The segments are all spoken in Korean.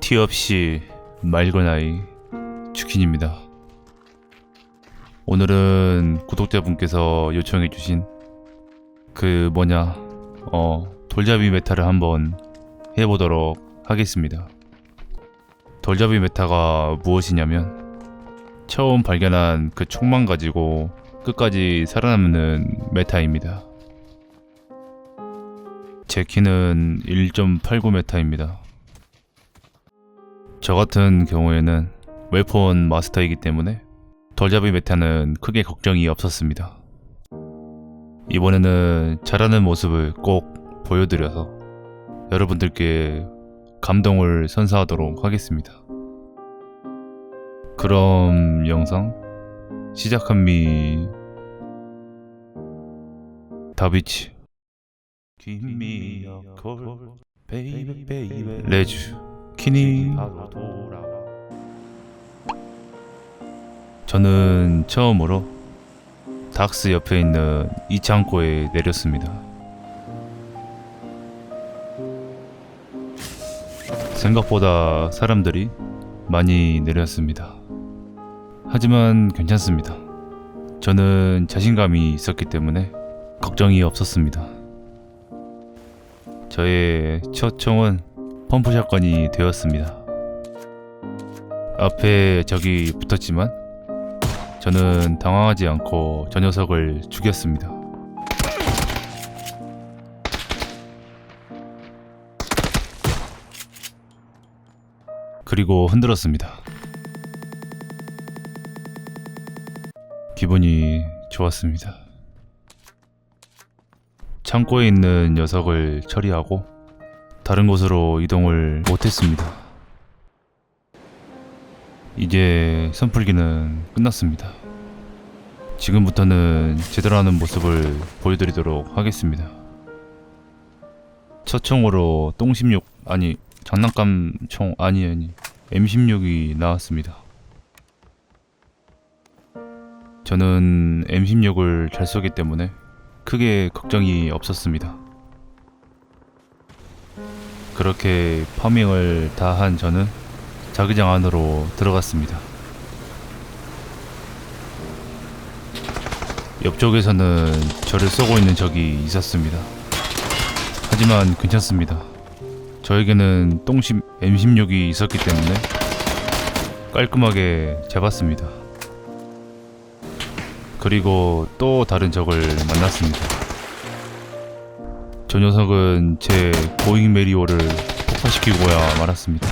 티 없이 맑은 아이 주킨입니다. 오늘은 구독자분께서 요청해주신 그 뭐냐 어 돌잡이 메타를 한번 해보도록 하겠습니다. 돌잡이 메타가 무엇이냐면 처음 발견한 그 총만 가지고 끝까지 살아남는 메타입니다. 제 키는 1.89 메타입니다. 저 같은 경우에는 웨폰 마스터이기 때문에 돌잡이 메타는 크게 걱정이 없었습니다. 이번에는 잘하는 모습을 꼭 보여드려서 여러분들께 감동을 선사하도록 하겠습니다. 그럼 영상 시작합니다. 다비치 Give me a call, baby, baby. 레주, 키니. 저는 처음으로 닥스 옆에 있는 이 창고에 내렸습니다. 생각보다 사람들이 많이 내렸습니다. 하지만 괜찮습니다. 저는 자신감이 있었기 때문에 걱정이 없었습니다. 저의 첫 총은 펌프 샷건이 되었습니다. 앞에 적이 붙었지만 저는 당황하지 않고 저 녀석을 죽였습니다. 그리고 흔들었습니다. 기분이 좋았습니다. 창고에 있는 녀석을 처리하고 다른 곳으로 이동을 못했습니다. 이제 선풀기는 끝났습니다. 지금부터는 제대로 하는 모습을 보여드리도록 하겠습니다. 첫 총으로 똥16 아니 장난감 총 아니 아니 M16이 나왔습니다. 저는 M16을 잘 쏘기 때문에 크게 걱정이 없었습니다. 그렇게 파밍을 다 한 저는 자기장 안으로 들어갔습니다. 옆쪽에서는 저를 쏘고 있는 적이 있었습니다. 하지만 괜찮습니다. 저에게는 똥심 M16이 있었기 때문에 깔끔하게 잡았습니다. 그리고 또 다른 적을 만났습니다. 저 녀석은 제 고잉 메리오를 폭파시키고야 말았습니다.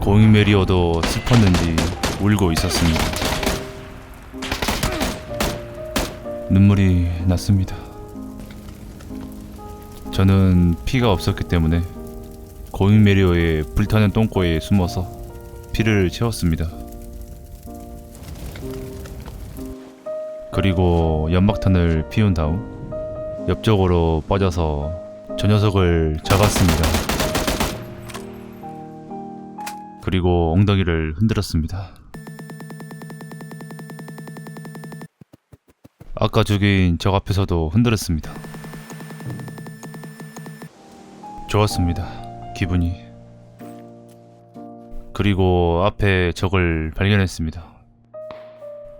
고잉 메리오도 슬펐는지 울고 있었습니다. 눈물이 났습니다. 저는 피가 없었기 때문에 고잉 메리오의 불타는 똥꼬에 숨어서 피를 채웠습니다. 그리고 연막탄을 피운 다음 옆쪽으로 빠져서 저 녀석을 잡았습니다. 그리고 엉덩이를 흔들었습니다. 아까 죽인 적 앞에서도 흔들었습니다. 좋았습니다. 기분이. 그리고 앞에 적을 발견했습니다.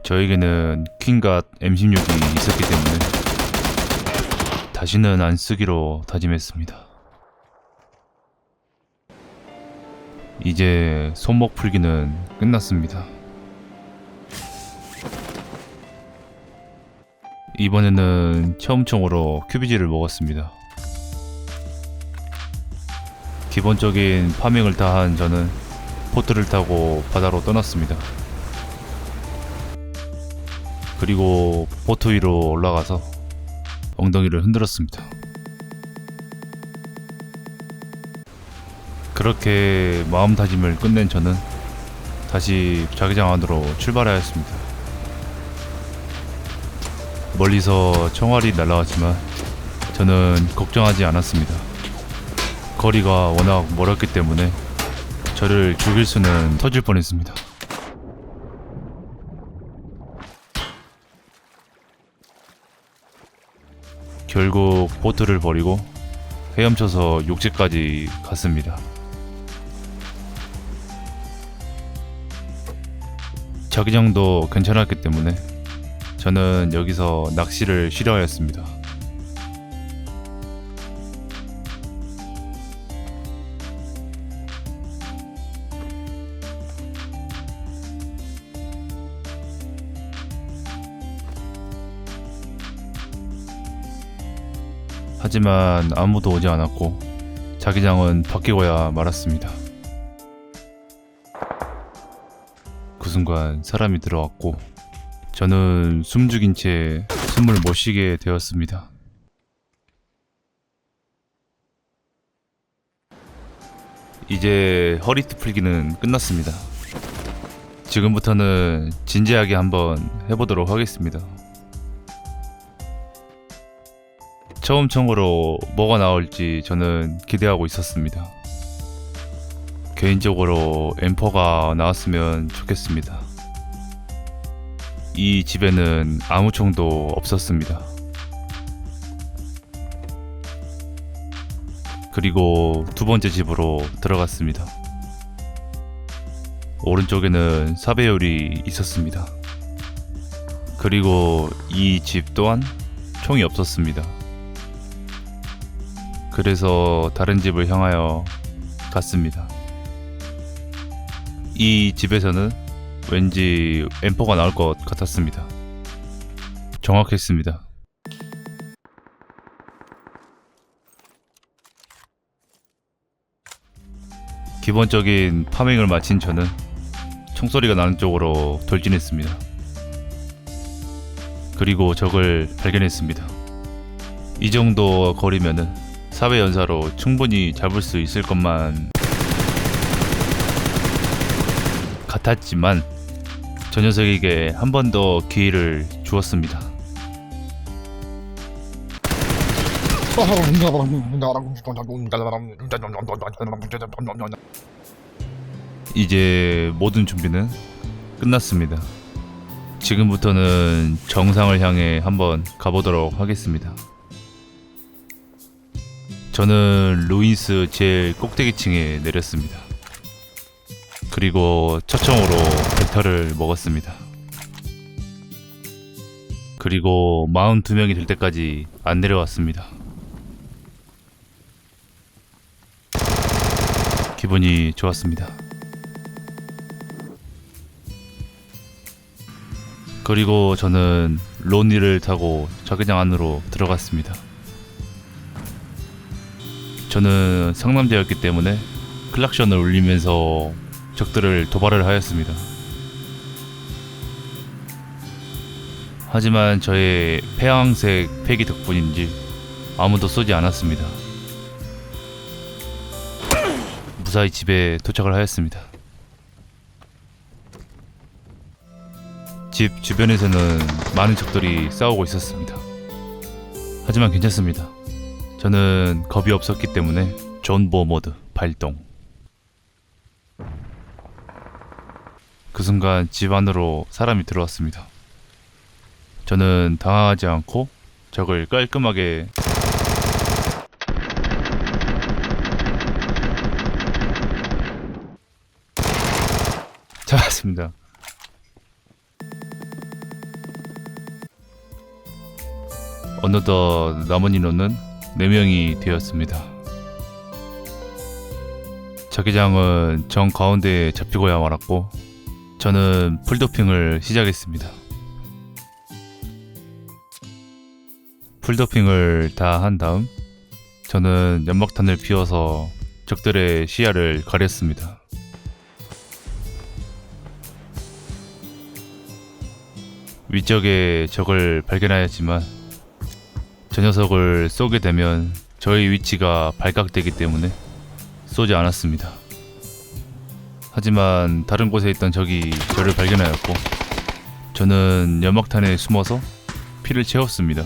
저에게는 킹갓 M16이 있었기 때문에 다시는 안 쓰기로 다짐했습니다. 이제 손목 풀기는 끝났습니다. 이번에는 처음 총으로 큐비지를 먹었습니다. 기본적인 파밍을 다한 저는 보트를 타고 바다로 떠났습니다. 그리고 보트 위로 올라가서 엉덩이를 흔들었습니다. 그렇게 마음다짐을 끝낸 저는 다시 자기장 안으로 출발하였습니다. 멀리서 총알이 날아왔지만 저는 걱정하지 않았습니다. 거리가 워낙 멀었기 때문에 저를 죽일 수는 터질 뻔했습니다. 결국 보트를 버리고 헤엄쳐서 욕지까지 갔습니다. 자기장도 괜찮았기 때문에 저는 여기서 낚시를 싫어하였습니다. 하지만 아무도 오지 않았고 자기장은 바뀌고야 말았습니다. 그 순간 사람이 들어왔고 저는 숨 죽인 채 숨을 못 쉬게 되었습니다. 이제 허리띠 풀기는 끝났습니다. 지금부터는 진지하게 한번 해보도록 하겠습니다. 처음 청으로 뭐가 나올지 저는 기대하고 있었습니다. 개인적으로 엠퍼가 나왔으면 좋겠습니다. 이 집에는 아무 총도 없었습니다. 그리고 두 번째 집으로 들어갔습니다. 오른쪽에는 사배율이 있었습니다. 그리고 이 집 또한 총이 없었습니다. 그래서 다른 집을 향하여 갔습니다. 이 집에서는 왠지 엠퍼가 나올 것 같았습니다. 정확했습니다. 기본적인 파밍을 마친 저는 총소리가 나는 쪽으로 돌진했습니다. 그리고 적을 발견했습니다. 이 정도 거리면은 사회 연사로 충분히 잡을 수 있을 것만 같았지만 저 녀석에게 한 번 더 기회를 주었습니다. 이제 모든 준비는 끝났습니다. 지금부터는 정상을 향해 한번 가보도록 하겠습니다. 저는 루인스 제일 꼭대기층에 내렸습니다. 그리고 첫청으로 벡터를 먹었습니다. 그리고 42명이 될 때까지 안 내려왔습니다. 기분이 좋았습니다. 그리고 저는 로니를 타고 자기장 안으로 들어갔습니다. 저는 상남자였기 때문에 클락션을 울리면서 적들을 도발을 하였습니다. 하지만 저의 폐왕색 패기 덕분인지 아무도 쏘지 않았습니다. 무사히 집에 도착을 하였습니다. 집 주변에서는 많은 적들이 싸우고 있었습니다. 하지만 괜찮습니다. 저는 겁이 없었기 때문에 존 보 모드 발동. 그 순간 집 안으로 사람이 들어왔습니다. 저는 당황하지 않고 적을 깔끔하게 잡았습니다. 어느덧 남은 인원은 4명이 되었습니다. 자기장은 정 가운데에 잡히고야 말았고 저는 풀도핑을 시작했습니다. 풀도핑을 다 한 다음 저는 연막탄을 피워서 적들의 시야를 가렸습니다. 위쪽에 적을 발견하였지만 저 녀석을 쏘게 되면 저의 위치가 발각되기 때문에 쏘지 않았습니다. 하지만 다른 곳에 있던 적이 저를 발견하였고 저는 연막탄에 숨어서 피를 채웠습니다.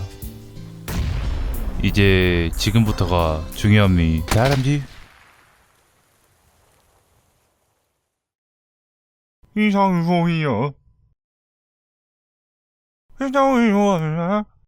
이제 지금부터가 중요합니다. 다람쥐 이상소이요 이상소이요